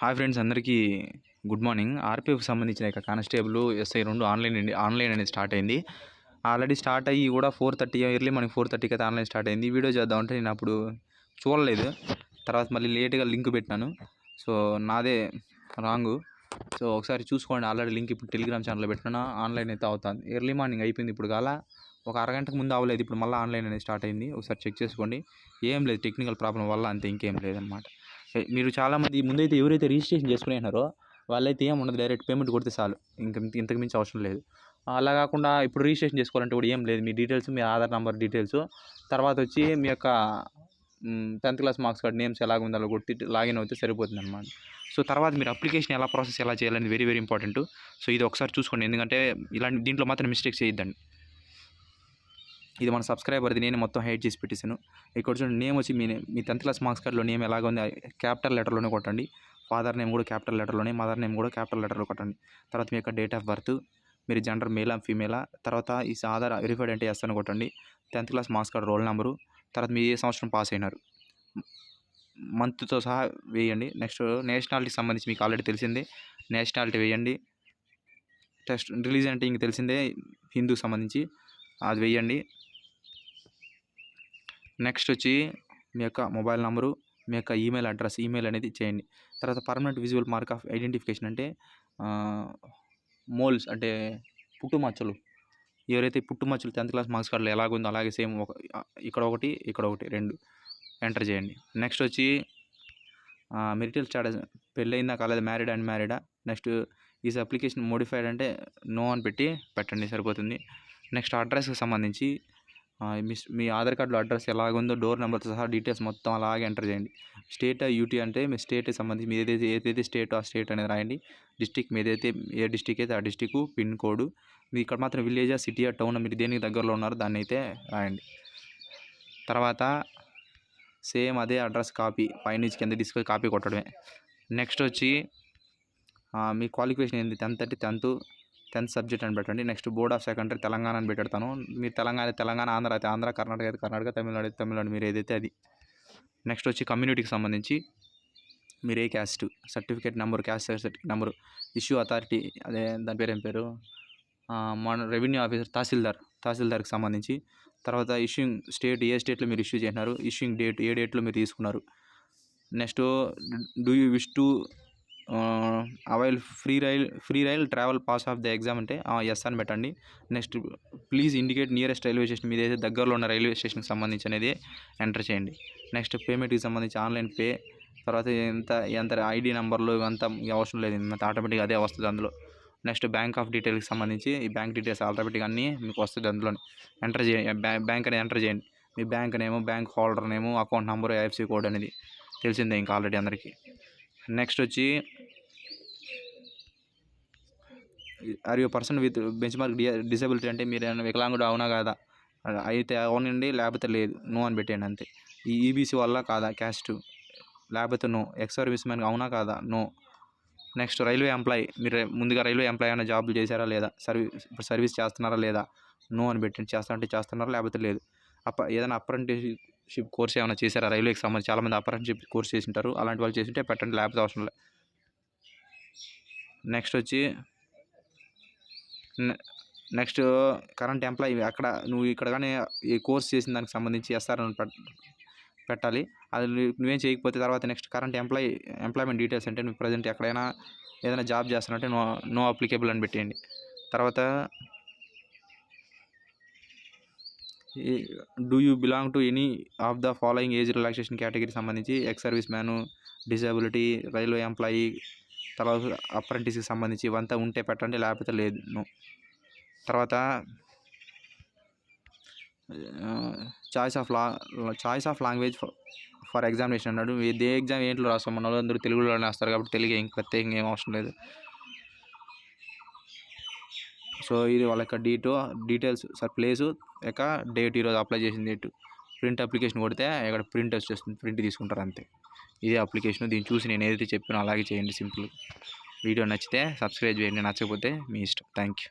Hi friends అందరికీ good morning. RPF సంబంధించిన యొక్క కానిస్టేబుల్ ఎస్ఐ రెండు ఆన్లైన్ ఆన్లైన్ అనేది స్టార్ట్ అయింది. ఆల్రెడీ స్టార్ట్ అయ్యి కూడా ఫోర్ థర్టీ ఇయర్లీ మనకి ఫోర్ థర్టీకి అయితే ఆన్లైన్ స్టార్ట్ అయింది. ఈ వీడియో చేద్దామంటే నేను అప్పుడు చూడలేదు. తర్వాత మళ్ళీ లేట్గా లింక్ పెట్టినాను. సో నాదే రాంగ్. సో ఒకసారి చూసుకోండి. ఆల్రెడీ లింక్ ఇప్పుడు టెలిగ్రామ్ ఛానల్లో పెట్టినా ఆన్లైన్ అయితే అవుతుంది. ఎర్లీ మార్నింగ్ అయిపోయింది ఇప్పుడు కాల? ఒక అరగంటకు ముందు అవ్వలేదు. ఇప్పుడు మళ్ళీ ఆన్లైన్ అనేది స్టార్ట్ అయింది. ఒకసారి చెక్ చేసుకోండి. ఏం లేదు. టెక్నికల్ ప్రాబ్లం వల్ల అంతే ఇంకేం లేదనమాట మీరు చాలామంది ముందైతే ఎవరైతే రిజిస్ట్రేషన్ చేసుకున్నారో వాళ్ళైతే ఏం ఉండదు. డైరెక్ట్ పేమెంట్ కొడితే చాలు. ఇంక ఇంతకు మించి అవసరం లేదు. అలా కాకుండా ఇప్పుడు రిజిస్ట్రేషన్ చేసుకోవాలంటే కూడా ఏం లేదు. మీ డీటెయిల్స్ మీ ఆధార్ నెంబర్ డీటెయిల్స్ తర్వాత వచ్చి మీ యొక్క tenth class marks card names ఎలాగ ఉందో అలా కొట్టి లాగిన్ అవుతే సరిపోతుంది అనమాట సో తర్వాత మీరు అప్లికేషన్ ఎలా ప్రాసెస్ ఎలా చేయాలని వెరీ వెరీ ఇంపార్టెంట్. సో ఇది ఒకసారి చూసుకోండి. ఎందుకంటే ఇలాంటి దీంట్లో మాత్రం మిస్టేక్స్ చేయొద్దండి. ఇది మన సబ్స్క్రైబర్ది నేను మొత్తం హైడ్ చేసి పెట్టేశాను. ఇక్కడ చూడండి నేమ్ వచ్చి మీ మీ టెన్త్ క్లాస్ మార్క్స్ కార్డులో నేమ్ ఎలాగ ఉంది క్యాపిటల్ లెటర్లోనే కొట్టండి. ఫాదర్ నేమ్ కూడా క్యాపిటల్ లెటర్లోనే మదర్ నేమ్ కూడా క్యాపిటల్ లెటర్లో కొట్టండి. తర్వాత మీ యొక్క డేట్ ఆఫ్ బర్త్ మీరు జెండర్ మేలా ఫీమేలా తర్వాత ఈ ఆధార్ వెరిఫైడ్ అంటే ఎస్ అని కొట్టండి. Tenth class marks card roll number తర్వాత మీరు ఏ సంవత్సరం పాస్ అయినారు? మంత్తో సహా వేయండి. నెక్స్ట్ నేషనాలిటీకి సంబంధించి మీకు ఆల్రెడీ తెలిసిందే. నేషనాలిటీ వేయండి. టెస్ట్ రిలీజన్ అంటే ఇంక తెలిసిందే. హిందూ సంబంధించి అది వేయండి. నెక్స్ట్ వచ్చి మీ యొక్క మొబైల్ నెంబరు మీ యొక్క ఈమెయిల్ అడ్రస్ ఈమెయిల్ అనేది చేయండి. తర్వాత permanent visual mark of identification అంటే మోల్స్ అంటే పుట్టు మచ్చలు. ఎవరైతే పుట్టు మచ్చలు టెన్త్ క్లాస్ మార్క్స్ కార్డులో ఎలాగుందో అలాగే సేమ్ ఒక ఇక్కడ ఒకటి ఇక్కడ ఒకటి రెండు ఎంటర్ చేయండి. నెక్స్ట్ వచ్చి మెరిటల్ స్టాటస్ పెళ్ళయిందా కాలేదా? మ్యారీడ్ అండ్ మ్యారీడా నెక్స్ట్ ఈజ్ అప్లికేషన్ మోడిఫైడ్ అంటే నో అని పెట్టి పెట్టండి సరిపోతుంది. నెక్స్ట్ అడ్రస్కి సంబంధించి మీ మీ ఆధార్ కార్డులో అడ్రస్ ఎలాగుందో డోర్ నెంబర్తో సహా డీటెయిల్స్ మొత్తం అలాగే ఎంటర్ చేయండి. స్టేట్ యూటీ అంటే మీ స్టేట్కి సంబంధించి మీ ఏదైతే ఏదైతే స్టేట్ ఆ స్టేట్ అనేది రాయండి. డిస్టిక్ మీ ఏదైతే ఏ డిస్టిక్ అయితే ఆ డిస్టిక్ పిన్ కోడ్. మీ ఇక్కడ మాత్రం విలేజా సిటీయా టౌన్ మీరు దేనికి దగ్గరలో ఉన్నారో దాన్ని అయితే రాయండి. తర్వాత సేమ్ అదే అడ్రస్ కాపీ పైనుంచి కింద తీసుకొని కాపీ కొట్టడమే. నెక్స్ట్ వచ్చి మీ క్వాలిఫికేషన్ ఏంది? టెన్త్ అంటే టెన్త్. టెన్త్ సబ్జెక్ట్ అని పెట్టండి. Next board of secondary Telangana అని పెడతాను మీరు తెలంగాణ తెలంగాణ ఆంధ్ర అయితే ఆంధ్ర కర్ణాటక అయితే కర్ణాటక తమిళనాడు అయితే తమిళనాడు మీరు ఏదైతే అది నెక్స్ట్ వచ్చి కమ్యూనిటీకి సంబంధించి మీరు ఏ caste certificate number caste certificate number issue authority అదే దాని పేరు ఏం పేరు? మన రెవెన్యూ ఆఫీసర్ తహసీల్దార్ తహసీల్దార్కి సంబంధించి. తర్వాత ఇష్యూయింగ్ స్టేట్ ఏ స్టేట్లో మీరు ఇష్యూ చేసినారు ఇష్యూయింగ్ డేట్ ఏ డేట్లో మీరు తీసుకున్నారు. Next do you wish to avail free rail free rail travel pass of the exam అంటే ఎస్ అని పెట్టండి. Next please indicate nearest railway station మీద అయితే దగ్గరలో ఉన్న రైల్వే స్టేషన్కి సంబంధించి అనేది ఎంటర్ చేయండి. నెక్స్ట్ పేమెంట్కి సంబంధించి ఆన్లైన్ పే తర్వాత ఎంత ఎంత ఐడి నెంబర్లు ఇవంతా అవసరం లేదు ఇంత ఆటోమేటిక్గా అదే వస్తుంది అందులో. నెక్స్ట్ బ్యాంక్ ఆఫ్ డీటెయిల్కి సంబంధించి ఈ బ్యాంక్ డీటెయిల్స్ ఆటోమేటిక్గా అన్నీ మీకు వస్తుంది అందులోనే. ఎంటర్ చేయండి బ్యాంక్ అనేది ఎంటర్ చేయండి. మీ bank name bank holder name account number IFC code అనేది తెలిసిందే ఇంకా ఆల్రెడీ అందరికీ. నెక్స్ట్ వచ్చి are you person with benchmark disability అంటే మీరు ఏమైనా వికలాంగుడు అవునా కాదా? అయితే అవునండి లేకపోతే లేదు. నో అని పెట్టండి అంతే. ఈ ఈబీసీ వల్ల కాదా క్యాస్ట్? లేకపోతే నో ఎక్స్ సర్వీస్ మ్యాన్ అవునా కాదా? No next railway employee. మీరు ముందుగా రైల్వే ఎంప్లాయీ అయినా జాబులు చేశారా లేదా? సర్వీస్ ఇప్పుడు సర్వీస్ చేస్తున్నారా లేదా? నో అని పెట్టండి. చేస్తారంటే చేస్తున్నారా లేకపోతే లేదు? అప్ప ఏదైనా అప్రెంటిషిప్ కోర్స్ ఏమైనా చేశారా? రైల్వేకి సంబంధించి చాలామంది అప్రెంటిషిప్ కోర్స్ చేసి ఉంటారు. అలాంటి వాళ్ళు చేసింటే పెట్టండి లేకపోతే అవసరం లేదు నెక్స్ట్ వచ్చి నెక్స్ట్ కరెంట్ ఎంప్లాయీ అక్కడ నువ్వు ఇక్కడ కానీ ఈ కోర్స్ చేసిన దానికి సంబంధించి ఎస్ఆర్ఎన్ పెట్టాలి. అది నువ్వు- నువ్వేం చేయకపోతే తర్వాత next current employee employment details అంటే నువ్వు ప్రజెంట్ ఎక్కడైనా ఏదైనా జాబ్ చేస్తున్నట్టే నో నో అప్లికేబుల్ అని పెట్టేయండి. తర్వాత do you belong to any of the following age relaxation category సంబంధించి? Ex service man disability railway employee తర్వాత అప్రెంటిస్కి సంబంధించి ఇవంతా ఉంటే పెట్టండి లేకపోతే లేదు. తర్వాత choice of law choice of language for examination అన్నాడు. ఏ ఎగ్జామ్ ఏంట్లో రాస్తాం? మన వాళ్ళు అందరూ తెలుగులోనే రాస్తారు కాబట్టి తెలుగు ఏం ప్రత్యేకంగా ఏం అవసరం లేదు. సో ఇది వాళ్ళ యొక్క డీటో డీటెయిల్స్ సార్ ప్లేసు యొక్క డేట్ ఈరోజు అప్లై చేసిన డేటు. ప్రింట్ అప్లికేషన్ కొడితే ఇక్కడ ప్రింట్ వచ్చేస్తుంది ప్రింట్ తీసుకుంటారు అంతే. ఇదే అప్లికేషన్ దీన్ని చూసి నేను ఏదైతే చెప్పానో అలాగే చేయండి సింపుల్ వీడియో నచ్చితే సబ్స్క్రైబ్ చేయండి నచ్చకపోతే మీ ఇష్టం. Thank you.